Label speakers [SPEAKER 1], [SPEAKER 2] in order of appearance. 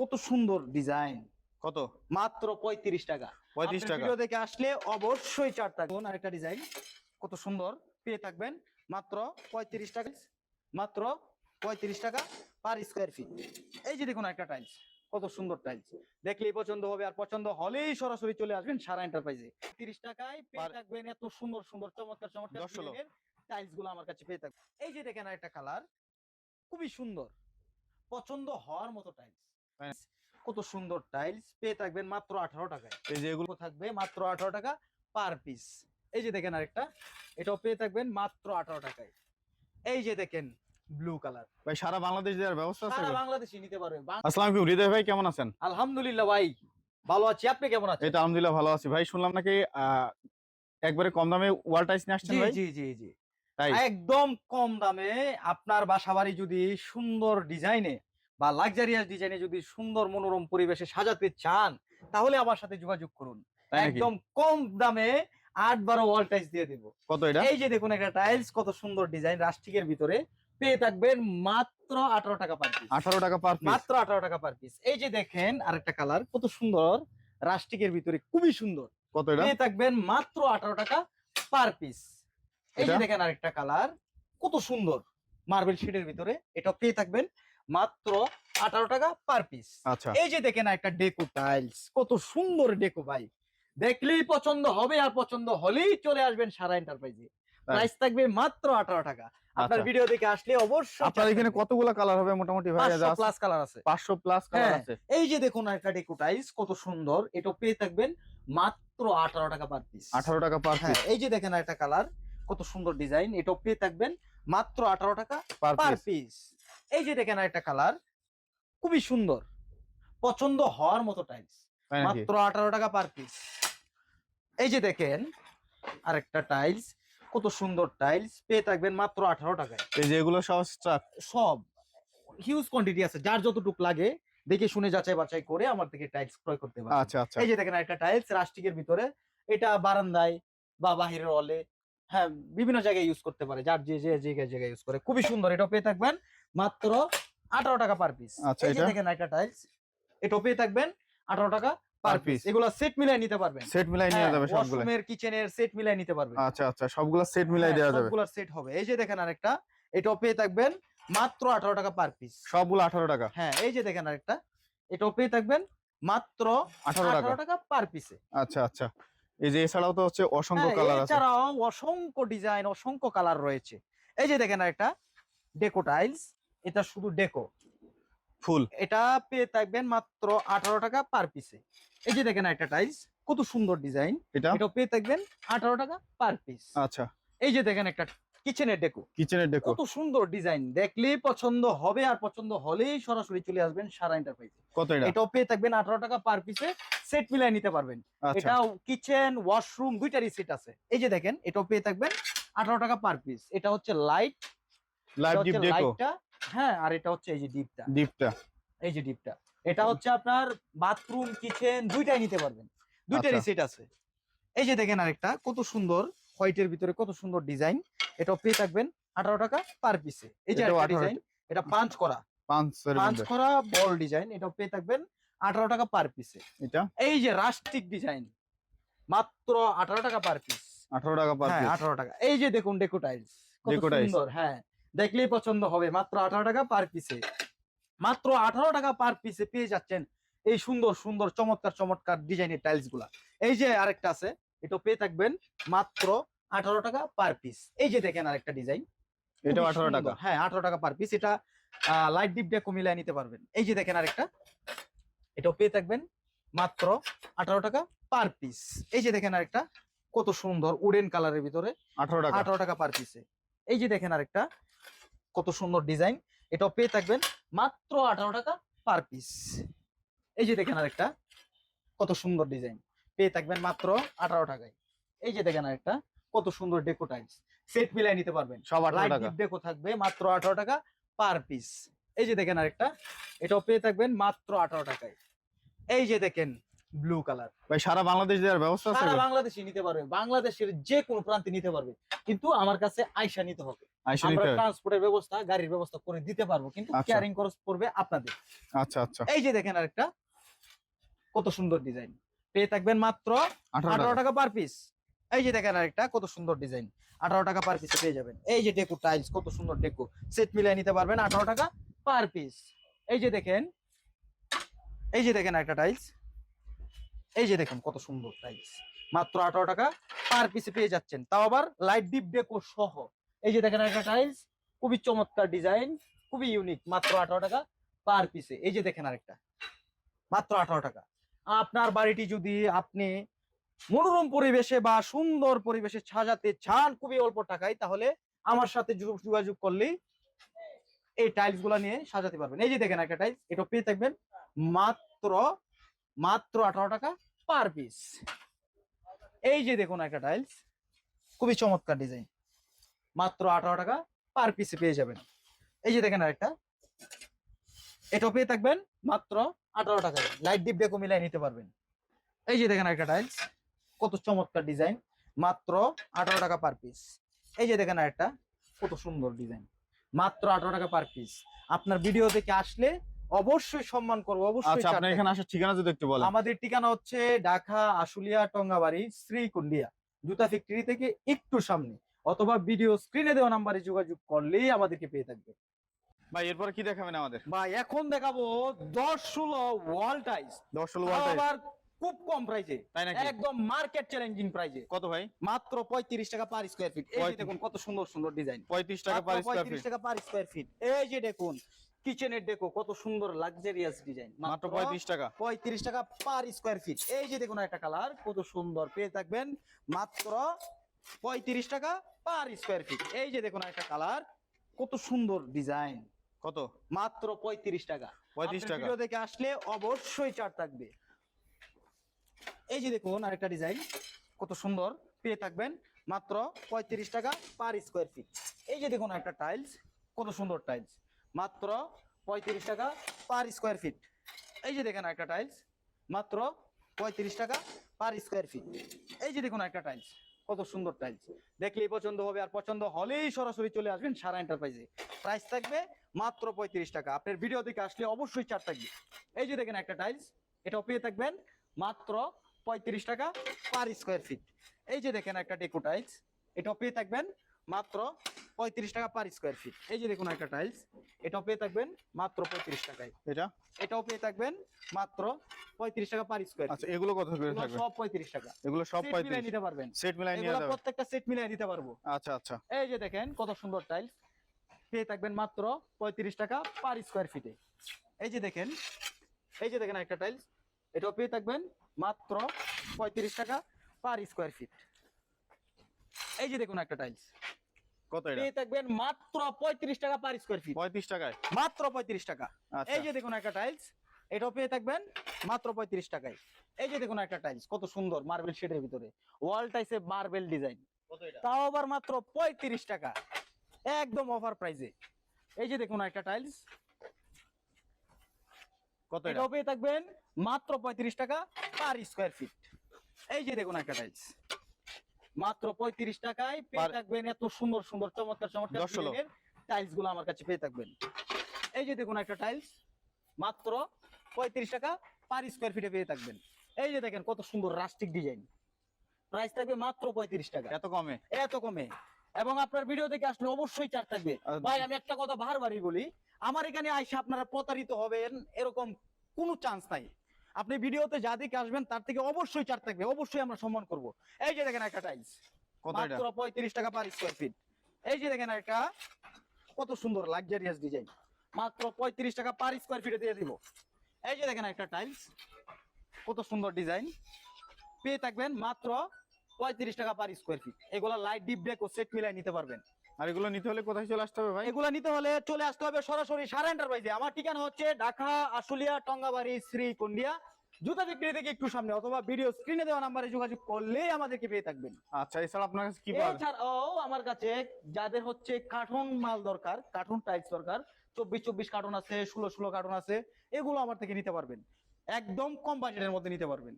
[SPEAKER 1] কত সুন্দর ডিজাইন
[SPEAKER 2] কত?
[SPEAKER 1] মাত্র পঁয়ত্রিশ টাকা।
[SPEAKER 2] পঁয়ত্রিশ টাকা।
[SPEAKER 1] ভিডিও দেখে আসলে অবশ্যই চার টাকা। আরেকটা ডিজাইন কত সুন্দর। পেয়ে থাকবেন মাত্র পঁয়ত্রিশ টাকা। মাত্র পঁয়ত্রিশ টাকা পার স্কোয়ার ফিট এই যে দেখুন একটা টাইলস কত সুন্দর টাইলস দেখলেই পছন্দ হবে আর পছন্দ হলেই সরাসরি চলে আসবেন সারা এন্টারপ্রাইজে তিরিশ টাকায় পেয়ে থাকবেন এত সুন্দর সুন্দর চমৎকার চমৎকার টাইলসগুলো আমার কাছে পেয়ে থাকবেন। এই যে দেখেন একটা কালার খুবই সুন্দর। পছন্দ হওয়ার মতো টাইলস। কত সুন্দর টাইলস পেয়ে থাকবেন মাত্র আঠারো টাকায়।
[SPEAKER 2] এই যে এগুলো
[SPEAKER 1] থাকবে মাত্র আঠারো টাকা পার পিস এই যে দেখেন আরেকটা এটাও পেয়ে থাকবেন মাত্র আঠারো টাকায়। এই যে দেখেন ব্লু কালার
[SPEAKER 2] ভাই সারা বাংলাদেশ দেওয়ার ব্যবস্থা আছে
[SPEAKER 1] সারা বাংলাদেশে নিতে পারবেন।
[SPEAKER 2] আসসালামু আলাইকুম হৃদয় ভাই কেমন আছেন?
[SPEAKER 1] আলহামদুলিল্লাহ ভাই ভালো আছি। আপনি কেমন আছেন?
[SPEAKER 2] তো আলহামদুলিল্লাহ ভালো আছি। ভাই শুনলাম নাকি একবারে কম দামে ওয়াল টাইস নিয়ে আসছেন ভাই?
[SPEAKER 1] জি জি জি।
[SPEAKER 2] তাই
[SPEAKER 1] একদম কম দামে আপনার বাসাবাড়ি যদি সুন্দর ডিজাইনে বা লাক্সারিয়াস ডিজাইনে যদি সুন্দর মনোরম পরিবেশে সাজাতে চান তাহলে আমার সাথে যোগাযোগ করুন। একদম কম দামে আট বারো ওয়াল টাইলস দিয়ে দেবো।
[SPEAKER 2] কত এটা?
[SPEAKER 1] এই যে দেখুন একটা টাইলস কত সুন্দর ডিজাইন রাস্টিকের ভিতরে। পেয়ে থাকবেন মাত্র আঠারো টাকা পার পিস
[SPEAKER 2] আঠারো টাকা পার
[SPEAKER 1] মাত্র আঠারো টাকা পার পিস এই যে দেখেন আরেকটা কালার কত সুন্দর। রাস্টিকের ভিতরে খুবই সুন্দর।
[SPEAKER 2] কত এটা?
[SPEAKER 1] পেয়ে থাকবেন মাত্র আঠারো টাকা পার পিস এই যে? দেখেন আরেকটা কালার কত সুন্দর। মার্বেল শিটের ভিতরে। এটা পেয়ে থাকবেন মাত্র আঠারো টাকা পার পিস
[SPEAKER 2] আচ্ছা।
[SPEAKER 1] এই যে দেখেন একটা ডেকো টাইলস কত সুন্দর ডেকো ভাই। দেখলেই পছন্দ হবে আর পছন্দ হলেই চলে আসবেন সারা এন্টারপ্রাইজে প্রাইস থাকবে মাত্র আঠারো টাকা। আপনার
[SPEAKER 2] আচ্ছা।
[SPEAKER 1] ভিডিও দেখে আসলে অবশ্যই
[SPEAKER 2] আপনার এখানে কতগুলা কালার হবে মোটামুটি ভাই?
[SPEAKER 1] প্লাস কালার আছে।
[SPEAKER 2] পাঁচশো প্লাস কালার
[SPEAKER 1] হ্যাঁ।
[SPEAKER 2] আছে।
[SPEAKER 1] এই যে দেখুন একটা ডেকো টাইলস কত সুন্দর। এটা পেয়ে থাকবেন মাত্র আঠারো টাকা পার পিস
[SPEAKER 2] আঠারো টাকা পার
[SPEAKER 1] হ্যাঁ
[SPEAKER 2] পিস
[SPEAKER 1] এই যে দেখেন একটা কালার কত সুন্দর ডিজাইন এটা পেয়ে থাকবেন মাত্র আঠারো টাকা
[SPEAKER 2] পার পিস
[SPEAKER 1] এই যে দেখেন একটা কালার খুবই সুন্দর। পছন্দ হওয়ার মতো টাইলস মাত্র আঠারো টাকা পার পিস এই যে দেখেন আরেকটা টাইলস কত সুন্দর টাইলস পেয়ে থাকবেন মাত্র আঠারো টাকায়।
[SPEAKER 2] এই যে এগুলো সব স্ট্রাক
[SPEAKER 1] সব। হিউজ কোয়ান্টিটি আছে যার যতটুক লাগে দেখে শুনে যাচাই বাছাই করে আমার থেকে টাইলস ক্রয় করতে পারে
[SPEAKER 2] আচ্ছা আচ্ছা।
[SPEAKER 1] এই যে দেখেন একটা টাইলস রাস্টিকের ভিতরে। এটা বারান্দায় বা বাহিরের হলে হ্যাঁ বিভিন্ন জায়গায় ইউজ করতে পারে যার যে যে জায়গায় জায়গায় ইউজ করে। খুবই সুন্দর এটা পেয়ে থাকবেন। মাত্র আঠারো টাকা পার পিস
[SPEAKER 2] আচ্ছা, এটা?
[SPEAKER 1] দেখেন একটা টাইলস এটা পেয়ে থাকবেন আঠারো টাকা পার পিস। এগুলো সেট মিলাই নিতে পারবেন।
[SPEAKER 2] সেট মিলাই নিয়ে যাবে সবগুলো।
[SPEAKER 1] ওয়াশরুমের কিচেনের সেট মিলাই নিতে পারবেন।
[SPEAKER 2] আচ্ছা আচ্ছা সবগুলা সেট মিলাই দেওয়া যাবে।
[SPEAKER 1] সবগুলোর সেট হবে। এই যে দেখেন আরেকটা এটাও পেয়ে থাকবেন মাত্র আঠারো টাকা পার পিস
[SPEAKER 2] সবগুলো আঠারো টাকা।
[SPEAKER 1] হ্যাঁ এই যে দেখেন আরেকটা এটাও পেয়ে থাকবেন মাত্র
[SPEAKER 2] আঠারো টাকা।
[SPEAKER 1] আঠারো টাকা পার পিসে
[SPEAKER 2] আচ্ছা আচ্ছা। এই যে এছাড়াও তো হচ্ছে অসংখ্য কালার আছে।
[SPEAKER 1] এছাড়াও অসংখ্য ডিজাইন অসংখ্য কালার রয়েছে। এই যে দেখেন আরেকটা ডেকো টাইলস এটা শুধু ডেকো।
[SPEAKER 2] ফুল।
[SPEAKER 1] এটা পেয়ে থাকবেন মাত্র আঠারো টাকা পার পিসে। এই যে দেখেন একটা টাইলস কত সুন্দর ডিজাইন।
[SPEAKER 2] এটা?
[SPEAKER 1] এটা পেয়ে থাকবেন আঠারো টাকা পার পিস।
[SPEAKER 2] আচ্ছা।
[SPEAKER 1] এই যে দেখেন একটা কিচেনের ডেকো।
[SPEAKER 2] কিচেনের ডেকো।
[SPEAKER 1] কত সুন্দর ডিজাইন। দেখলেই পছন্দ হবে আর পছন্দ হলেই সরাসরি চলে আসবেন সারা এন্টারপ্রাইজে
[SPEAKER 2] কত এটা?
[SPEAKER 1] এটাও পেয়ে থাকবেন আঠারো টাকা পার পিসে। সেট মিলাই নিতে পারবেন।
[SPEAKER 2] আচ্ছা।
[SPEAKER 1] এটাও কিচেন ওয়াশরুম দুইটারই সেট আছে। এই যে দেখেন এটাও পেয়ে থাকবেন আঠারো টাকা পার পিস। এটা হচ্ছে লাইট।
[SPEAKER 2] ডেকো।
[SPEAKER 1] লাইটটা হ্যাঁ আর এটা হচ্ছে এই যে ডিপটা।
[SPEAKER 2] ডিপটা।
[SPEAKER 1] এই যে ডিপটা। এটা হচ্ছে আপনার বাথরুম কিচেন দুইটাই নিতে পারবেন। দুইটারই
[SPEAKER 2] আচ্ছা।
[SPEAKER 1] সেট আছে। এই যে দেখেন আরেকটা কত সুন্দর হোয়াইটের ভিতরে কত সুন্দর ডিজাইন। এটাও পেয়ে থাকবেন আঠারো টাকা পার পিসে। এই যে
[SPEAKER 2] এটাও
[SPEAKER 1] একটা
[SPEAKER 2] 18
[SPEAKER 1] ডিজাইন এটা পাঁচ করা। পাঁচ করা বল ডিজাইন এটাও পেয়ে থাকবেন আঠারো টাকা পার পিসে।
[SPEAKER 2] এটা?
[SPEAKER 1] এই যে রাস্টিক ডিজাইন মাত্র আঠারো টাকা পার পিস।
[SPEAKER 2] আঠারো টাকা পার
[SPEAKER 1] হ্যাঁ আঠারো টাকা। এই যে দেখুন ডেকো টাইলস কত
[SPEAKER 2] Deco
[SPEAKER 1] সুন্দর হ্যাঁ। দেখলেই পছন্দ হবে। মাত্র আঠারো টাকা পার পিসে মাত্র আঠারো টাকা পার পিসে পেয়ে যাচ্ছেন এই সুন্দর সুন্দর চমৎকার চমৎকার ডিজাইনের টাইলসগুলা। এই যে আরেকটা আছে এটা পেয়ে থাকবেন মাত্র আঠারো টাকা পার পিস এই যে দেখেন আরেকটা ডিজাইন
[SPEAKER 2] এটা আঠারো টাকা।
[SPEAKER 1] হ্যাঁ আঠারো টাকা পার পিস এটা লাইট ডিপ দিয়ে কমিয়ে নিতে পারবেন। এই যে দেখেন আরেকটা। এটাও পেয়ে থাকবেন মাত্র আঠারো টাকা পার পিস এই যে দেখেন আরেকটা। কত সুন্দর উডেন কালারের ভিতরে।
[SPEAKER 2] আঠারো টাকা।
[SPEAKER 1] আঠারো টাকা পার পিসে এই যে দেখেন আরেকটা কত সুন্দর ডিজাইন। এটাও পেয়ে থাকবেন মাত্র আঠারো টাকা পার পিস। এই যে দেখেন আরেকটা কত সুন্দর ডিজাইন। পেয়ে থাকবেন মাত্র আঠারো টাকায়। এই যে দেখেন আরেকটা কত সুন্দর ডেকো টাইলস। সেট মিলাই নিতে পারবেন।
[SPEAKER 2] সব আঠারো
[SPEAKER 1] লাইট ডেকো থাকবে মাত্র আঠারো টাকা পার পিস। এই যে দেখেন আরেকটা এটাও পেয়ে থাকবেন মাত্র আঠারো টাকায়। এই যে দেখেন ব্লু কালার
[SPEAKER 2] ভাই সারা বাংলাদেশ দেওয়ার ব্যবস্থা আছে
[SPEAKER 1] সারা বাংলাদেশে নিতে পারবে। বাংলাদেশের যে কোনো প্রান্তে নিতে পারবে। কিন্তু আমার কাছে আইসা নিতে হবে। আমরা
[SPEAKER 2] নিতে হবে।
[SPEAKER 1] ট্রান্সপোর্টের ব্যবস্থা গাড়ির ব্যবস্থা করে দিতে পারব। কিন্তু
[SPEAKER 2] আচ্ছা।
[SPEAKER 1] ক্যারিং খরচ পড়বে আপনাদের।
[SPEAKER 2] আচ্ছা আচ্ছা।
[SPEAKER 1] এই যে দেখেন আরেকটা কত সুন্দর ডিজাইন পেয়ে থাকবেন মাত্র
[SPEAKER 2] আঠারো
[SPEAKER 1] আঠারো
[SPEAKER 2] টাকা।
[SPEAKER 1] টাকা পার পিস এই যে দেখেন আরেকটা কত সুন্দর ডিজাইন আঠারো টাকা পার পিসে পেয়ে যাবেন। এই যে ডেকো টাইলস কত সুন্দর ডেকো সেট মিলিয়ে নিতে পারবেন আঠারো টাকা পার পিস এই যে দেখেন এই যে দেখেন একটা টাইলস এই যে দেখুন কত সুন্দর টাইলস মাত্র আঠারো টাকা পার পিসে পেয়ে যাচ্ছেন। তাও আবার লাইট ডিপ ডেকো সহ। এই যে দেখেন একটা টাইলস খুবই চমৎকার ডিজাইন খুবই ইউনিক মাত্র আঠারো টাকা পার পিসে এই যে দেখেন আরেকটা। মাত্র আঠারো টাকা। আপনার বাড়িটি যদি আপনি মনোরম পরিবেশে বা সুন্দর পরিবেশে সাজাতে চান খুবই অল্প টাকায়, তাহলে আমার সাথে যোগাযোগ করলেই এই টাইলসগুলা নিয়ে সাজাতে পারবেন। এই যে দেখেন একটা টাইলস এটা পেয়ে থাকবেন মাত্র মাত্র আঠারো টাকা পার পিস এই যে দেখুন একটা টাইলস খুবই চমৎকার ডিজাইন মাত্র আঠারো টাকা পার পিসে পেয়ে যাবেন। এই যে দেখেন আরেকটা। এটাও পেয়ে থাকবেন মাত্র আঠারো টাকায়। লাইট ডিপ ডেকো মিলাই নিতে পারবেন। এই যে দেখেন একটা টাইলস কত চমৎকার ডিজাইন মাত্র আঠারো টাকা পার পিস এই যে দেখেন একটা কত সুন্দর ডিজাইন মাত্র আঠারো টাকা পার পিস আপনার ভিডিও থেকে আসলে অবশ্যই সম্মান করব অবশ্যই
[SPEAKER 2] আচ্ছা আপনার এখানে আসার ঠিকানা যদি একটু বলেন।
[SPEAKER 1] আমাদের ঠিকানা হচ্ছে ঢাকা আশুলিয়া টঙ্গাবাড়ি শ্রীকুন্ডিয়া জুতা ফ্যাক্টরি থেকে একটু সামনে অথবা ভিডিও স্ক্রিনে দেওয়া নাম্বারে যোগাযোগ করলেই আমাদেরকে পেয়ে থাকবে।
[SPEAKER 2] ভাই এরপরে কি দেখাবেন আমাদের?
[SPEAKER 1] ভাই এখন দেখাবো দশ ষোলো ওয়াল টাইস
[SPEAKER 2] দশ ষোলো ওয়ালটাই
[SPEAKER 1] আবার খুব কম প্রাইসে
[SPEAKER 2] তাই নাকি?
[SPEAKER 1] একদম মার্কেট চ্যালেঞ্জিং প্রাইসে
[SPEAKER 2] কত ভাই?
[SPEAKER 1] মাত্র পঁয়ত্রিশ টাকা পার স্কোয়ার ফিট এই যে দেখুন কত সুন্দর সুন্দর ডিজাইন
[SPEAKER 2] পঁয়ত্রিশ টাকা পার স্কোয়ার
[SPEAKER 1] পঁয়ত্রিশ
[SPEAKER 2] ফিট
[SPEAKER 1] টাকা পার স্কোয়ার ফিট এই যে দেখুন কিচেনের দেখো কত সুন্দর লাক্সারিয়াস ডিজাইন
[SPEAKER 2] মাত্র পঁয়ত্রিশ টাকা।
[SPEAKER 1] পঁয়ত্রিশ টাকা পার স্কোয়ার ফিট এই যে দেখুন একটা কালার কত সুন্দর পেয়ে থাকবেন মাত্র পঁয়ত্রিশ টাকা পার স্কোয়ার ফিট এই যে দেখুন একটা কালার কত সুন্দর ডিজাইন
[SPEAKER 2] কত?
[SPEAKER 1] মাত্র পঁয়ত্রিশ টাকা।
[SPEAKER 2] পঁয়ত্রিশ টাকা।
[SPEAKER 1] ভিডিও দেখে আসলে অবশ্যই চার থাকবে। এই যে দেখুন আরেকটা ডিজাইন কত সুন্দর পেয়ে থাকবেন মাত্র পঁয়ত্রিশ টাকা পার স্কোয়ার ফিট এই যে দেখুন একটা টাইলস কত সুন্দর টাইলস মাত্র পঁয়ত্রিশ টাকা পার স্কোয়ার ফিট এই যে দেখেন একটা টাইলস মাত্র পঁয়ত্রিশ টাকা পার স্কোয়ার ফিট এই যে দেখুন একটা টাইলস কত সুন্দর টাইলস দেখলেই পছন্দ হবে আর পছন্দ হলেই সরাসরি চলে আসবেন সারা এন্টারপ্রাইজে প্রাইস থাকবে মাত্র পঁয়ত্রিশ টাকা। আপনার ভিডিও দেখে আসলে অবশ্যই চার থাকবে। এই যে দেখেন একটা টাইলস এটাও পেয়ে থাকবেন মাত্র পঁয়ত্রিশ টাকা পার স্কোয়ার ফিট এই যে দেখেন একটা ডেকো টাইলস এটাও পেয়ে থাকবেন মাত্র পঁয়ত্রিশ টাকা পার স্কোয়ার ফিট এই যে দেখুন একটা টাইলস এটাও পেয়ে থাকবেন মাত্র পঁয়ত্রিশ টাকায়।
[SPEAKER 2] এটা?
[SPEAKER 1] এটাও পেয়ে থাকবেন মাত্র পঁয়ত্রিশ টাকা পার স্কোয়ার
[SPEAKER 2] আচ্ছা এগুলো কত করে থাকবে?
[SPEAKER 1] সব পঁয়ত্রিশ টাকা।
[SPEAKER 2] এগুলো সব পঁয়ত্রিশ।
[SPEAKER 1] নিতে পারবেন।
[SPEAKER 2] সেট মিলাই নিয়ে
[SPEAKER 1] এগুলো প্রত্যেকটা সেট মিলাই দিতে পারব।
[SPEAKER 2] আচ্ছা আচ্ছা।
[SPEAKER 1] এই যে দেখেন কত সুন্দর টাইলস পেয়ে থাকবেন মাত্র পঁয়ত্রিশ টাকা পার স্কোয়ার ফিটে এই যে দেখেন এই যে দেখেন একটা টাইলস এটাও পেয়ে থাকবেন মাত্র পঁয়ত্রিশ টাকা পার স্কোয়ার ফিট এই যে দেখুন একটা টাইলস
[SPEAKER 2] কত এটা?
[SPEAKER 1] পেয়ে থাকবেন মাত্র পঁয়ত্রিশ টাকা পার স্কোয়ার ফিট
[SPEAKER 2] পঁয়ত্রিশ টাকায়?
[SPEAKER 1] মাত্র পঁয়ত্রিশ টাকা। এই যে দেখুন একটা টাইলস এটাও পেয়ে থাকবেন মাত্র পঁয়ত্রিশ টাকায়। এই যে দেখুন একটা টাইলস কত সুন্দর মার্বেল শেডের ভিতরে। ওয়াল টাইসে মার্বেল ডিজাইন
[SPEAKER 2] কত এটা?
[SPEAKER 1] তাও আবার মাত্র পঁয়ত্রিশ টাকা। একদম অফার প্রাইসে এই যে দেখুন একটা টাইলস
[SPEAKER 2] কত
[SPEAKER 1] এটাও পেয়ে থাকবেন মাত্র পঁয়ত্রিশ টাকা পার স্কোয়ার ফিট এই যে দেখুন একটা টাইলস মাত্র পঁয়ত্রিশ টাকায় পেয়ে থাকবেন এত সুন্দর সুন্দর চমৎকার চমৎকার টাইলসগুলো আমার কাছে পেয়ে থাকবেন। এই যে দেখুন একটা টাইলস মাত্র পঁয়ত্রিশ টাকা পার স্কোয়ার ফিটে পেয়ে থাকবেন। এই যে দেখেন কত সুন্দর রাস্টিক ডিজাইন প্রাইস থাকবে মাত্র পঁয়ত্রিশ টাকা।
[SPEAKER 2] এত কমে?
[SPEAKER 1] এত কমে। এবং আপনার ভিডিও দেখে আসলে অবশ্যই চার থাকবে। ভাই আমি একটা কথা বারবারই বলি আমার এখানে আইসা আপনারা প্রতারিত হবেন এরকম কোনো চান্স নাই। আপনি ভিডিওতে যা দিকে আসবেন তার থেকে অবশ্যই চার থাকবে অবশ্যই আমরা সম্মান করব। এই যে দেখেন একটা টাইলস মাত্র পঁয়ত্রিশ টাকা পার স্কোয়ার ফিট এই যে দেখেন একটা কত সুন্দর লাক্সারিয়াস ডিজাইন মাত্র পঁয়ত্রিশ টাকা পার স্কোয়ার ফিটে দিয়ে দিব। এই যে দেখেন একটা টাইলস কত সুন্দর ডিজাইন পেয়ে থাকবেন মাত্র পঁয়ত্রিশ টাকা পার স্কোয়ার ফিট এগুলা লাইট ডিপ ডেক ও সেট মিলাই নিতে পারবেন।
[SPEAKER 2] আর এগুলো নিতে হলে কোথায় চলে আসতে হবে ভাই?
[SPEAKER 1] এগুলা নিতে হলে চলে আসতে হবে সরাসরি সারা এন্টারপ্রাইজে আমার ঠিকানা হচ্ছে ঢাকা আশুলিয়া টঙ্গাবাড়ি শ্রী জুতা বিক্রি থেকে একটু সামনে অথবা ভিডিও স্ক্রিনে দেওয়া নাম্বারে যোগাযোগ করলেই আমাদেরকে পেয়ে থাকবেন।
[SPEAKER 2] আচ্ছা এছাড়া আপনার কাছে কি?
[SPEAKER 1] এছাড়াও আমার কাছে যাদের হচ্ছে কার্টুন মাল দরকার কার্টুন টাইপস দরকার চব্বিশ চব্বিশ কার্টুন আছে ষোলো ষোলো কার্টুন আছে এগুলো আমার থেকে নিতে পারবেন। একদম কম বাজেটের মধ্যে নিতে পারবেন।